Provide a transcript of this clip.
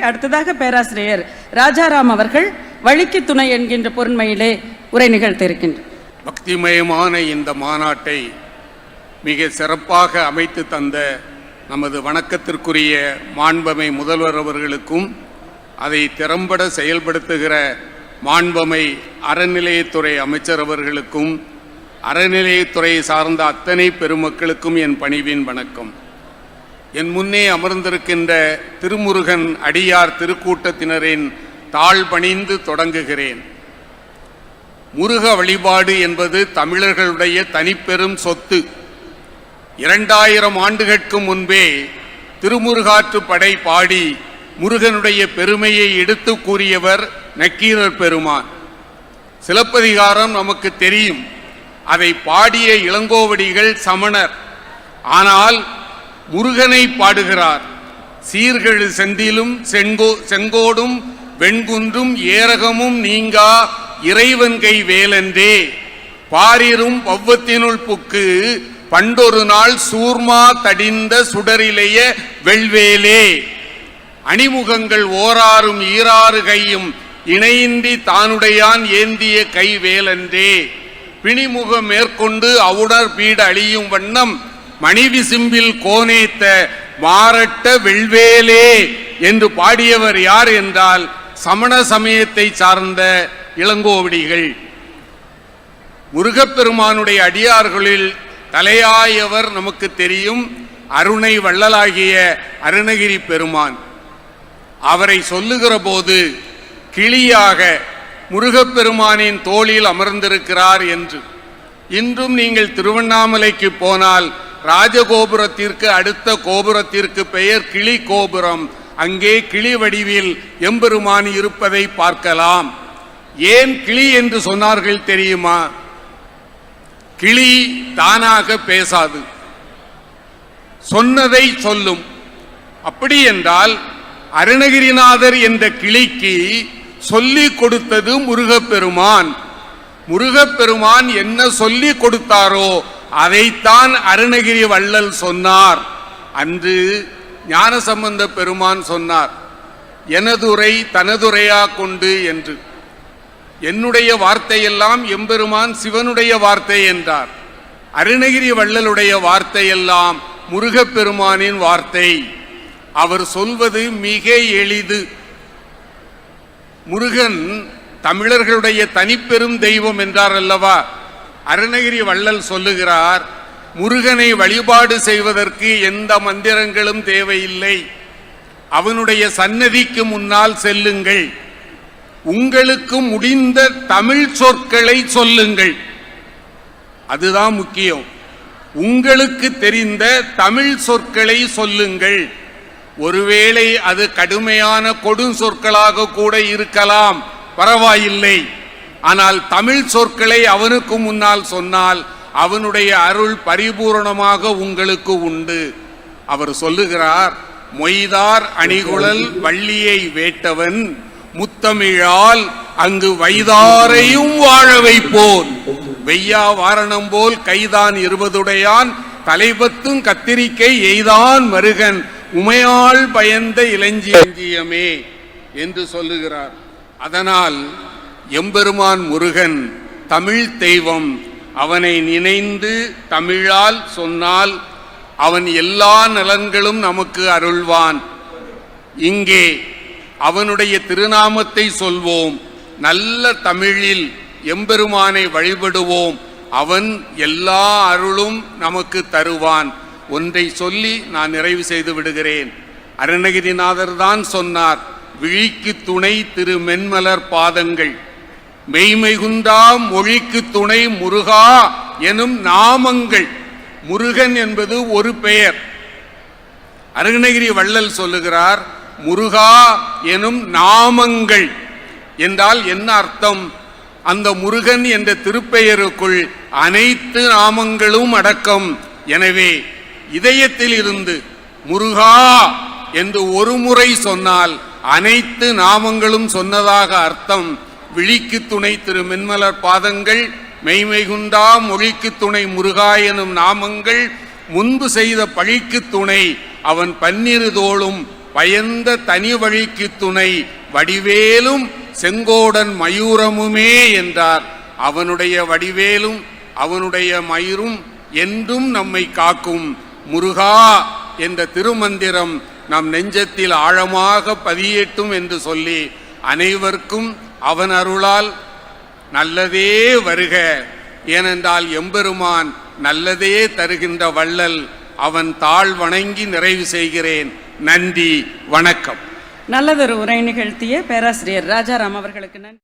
அடுத்ததாக பேராசிரியர் ராஜாராம் அவர்கள் வழிக்கு துணை என்கின்ற பொருண்மையிலே உரை நிகழ்த்த இருக்கின்றார் பக்திமயமான இந்த மாநாட்டை மிக சிறப்பாக அமைத்து தந்த நமது வணக்கத்திற்குரிய மாண்பமை முதல்வர் அவர்களுக்கும் அதை திறம்பட செயல்படுத்துகிற மாண்பமை அறநிலையத்துறை அமைச்சர் அவர்களுக்கும் அறநிலையத்துறை சார்ந்த அத்தனை பெருமக்களுக்கும் என் பணிவின் வணக்கம். என் முன்னே அமர்ந்திருக்கின்ற திருமுருகன் அடியார் திருக்கூட்டத்தினரின் தாழ் பணிந்து தொடங்குகிறேன். முருக வழிபாடு என்பது தமிழர்களுடைய தனிப்பெரும் சொத்து. இரண்டாயிரம் ஆண்டுகளுக்கு முன்பே திருமுருகாற்று படை பாடி முருகனுடைய பெருமையை எடுத்து கூறியவர் நக்கீரர் பெருமான். சிலப்பதிகாரம் நமக்கு தெரியும். அதை பாடிய இளங்கோவடிகள் சமணர். ஆனால் முருகனை பாடுகிறார். சீர்கெழு செந்திலும் செங்கோ செங்கோடும் வெண்குன்றும் ஏரகமும் நீங்கா இறைவன் கை வேலன்றே. பாரிரும் பவ்வத்தினுள் புக்கு பண்டொரு நாள் சூர்மா தடிந்த சுடரிலேய வெள்வேலே. அணிமுகங்கள் ஓராறும் ஈராறு கையும் இணையின்றி தானுடையான் ஏந்திய கை வேலன்றே பிணிமுகம் மேற்கொண்டு அவுடர் பீட அழியும் வண்ணம் மணிவிசிம்பில் கோனேத்த மாரட்ட வெள்வேலே என்று பாடியவர் யார் என்றால் சமண சமயத்தை சார்ந்த இளங்கோவடிகள். முருகப்பெருமானுடைய அடியார்களில் தலையாயவர் நமக்கு தெரியும் அருணை வள்ளலாகிய அருணகிரி பெருமான். அவரை சொல்லுகிற போது கிளியாக முருகப்பெருமானின் தோளில் அமர்ந்திருக்கிறார் என்று. இன்றும் நீங்கள் திருவண்ணாமலைக்கு போனால் ராஜகோபுரத்திற்கு அடுத்த கோபுரத்திற்கு பெயர் கிளி கோபுரம் அங்கே கிளி வடிவில் எம்பெருமான் இருப்பதை பார்க்கலாம். ஏன் கிளி என்று சொன்னார்கள் தெரியுமா? கிளி தானாக பேசாது. சொன்னதை சொல்லும். அப்படி என்றால் அருணகிரிநாதர் என்ற கிளிக்கு சொல்லிக் கொடுத்தது முருகப்பெருமான். முருகப்பெருமான் என்ன சொல்லி கொடுத்தாரோ அதைத்தான் அருணகிரி வள்ளல் சொன்னார். அன்று ஞானசம்பந்த பெருமான் சொன்னார் எனதுரை தனதுரையா கொண்டு என்று. என்னுடைய வார்த்தையெல்லாம் எம்பெருமான் சிவனுடைய வார்த்தை என்றார். அருணகிரி வள்ளலுடைய வார்த்தையெல்லாம் முருகப்பெருமானின் வார்த்தை. அவர் சொல்வது மிக எளிது. முருகன் தமிழர்களுடைய தனிப்பெரும் தெய்வம் என்றார் அல்லவா? அருணகிரி வள்ளல் சொல்லுகிறார் முருகனை வழிபாடு செய்வதற்கு எந்த மந்திரங்களும் தேவையில்லை. அவனுடைய சன்னதிக்கு முன்னால் செல்லுங்கள். உங்களுக்கு முடிந்த தமிழ் சொற்களை சொல்லுங்கள். அதுதான் முக்கியம். உங்களுக்கு தெரிந்த தமிழ் சொற்களை சொல்லுங்கள். ஒருவேளை அது கடுமையான கொடும் சொற்களாக கூட இருக்கலாம். பரவாயில்லை. ஆனால் தமிழ் சொற்களை அவனுக்கு முன்னால் சொன்னால் அவனுடைய அருள் பரிபூரணமாக உங்களுக்கு உண்டு. அவர் சொல்லுகிறார் மொய்தார் அணிகுழல் வள்ளியை வேட்டவன் முத்தமிழால் அங்கு வைதாரையும் வாழ வைப்போன். வெய்யா வாரணம் போல் கைதான் இருபதுடையான் தலைபத்தும் கத்திரிக்கை எய்தான் மருகன் உமையால் பயந்த இளஞ்சியமே என்று சொல்லுகிறார். அதனால் எம்பெருமான் முருகன் தமிழ் தெய்வம். அவனை நினைந்து தமிழால் சொன்னால் அவன் எல்லா நலன்களும் நமக்கு அருள்வான். இங்கே அவனுடைய திருநாமத்தை சொல்வோம். நல்ல தமிழில் எம்பெருமானை வழிபடுவோம். அவன் எல்லா அருளும் நமக்கு தருவான். ஒன்றை சொல்லி நான் நிறைவு செய்து விடுகிறேன். அருணகிரிநாதர் தான் சொன்னார் விழிக்கு துணை திரு மென்மலர் பாதங்கள். மெய்மைகுந்தா மொழிக்கு துணை முருகா எனும் நாமங்கள். முருகன் என்பது ஒரு பெயர். அருணகிரி வள்ளல் சொல்லுகிறார் முருகா எனும் நாமங்கள் என்றால் என்ன அர்த்தம்? அந்த முருகன் என்ற திருப்பெயருக்குள் அனைத்து நாமங்களும் அடக்கம். எனவே இதயத்தில் இருந்து முருகா என்று ஒரு முறை சொன்னால் அனைத்து நாமங்களும் சொன்னதாக அர்த்தம். விழிக்கு துணை திரு மென்மலர் பாதங்கள் மெய்மெய்குண்டா மொழிக்கு துணை முருகா எனும் நாமங்கள் முன்பு செய்த பழிக்கு துணை அவன் பன்னிரு தோளும் பயந்த தனி வழிக்கு துணை வடிவேலும் செங்கோடன் மயூரமுமே என்றார். அவனுடைய வடிவேலும் அவனுடைய மயிரும் என்றும் நம்மை காக்கும். முருகா என்ற திருமந்திரம் நம் நெஞ்சத்தில் ஆழமாக பதியட்டும் என்று சொல்லி அனைவருக்கும் அவன் அருளால் நல்லதே வருக. ஏனென்றால் எம்பெருமான் நல்லதே தருகின்ற வள்ளல் அவன் தாழ் வணங்கி நிறைவு செய்கிறேன். நன்றி வணக்கம். நல்லதொரு உரை நிகழ்த்திய பேராசிரியர் ராஜாராம் அவர்களுக்கு நன்றி.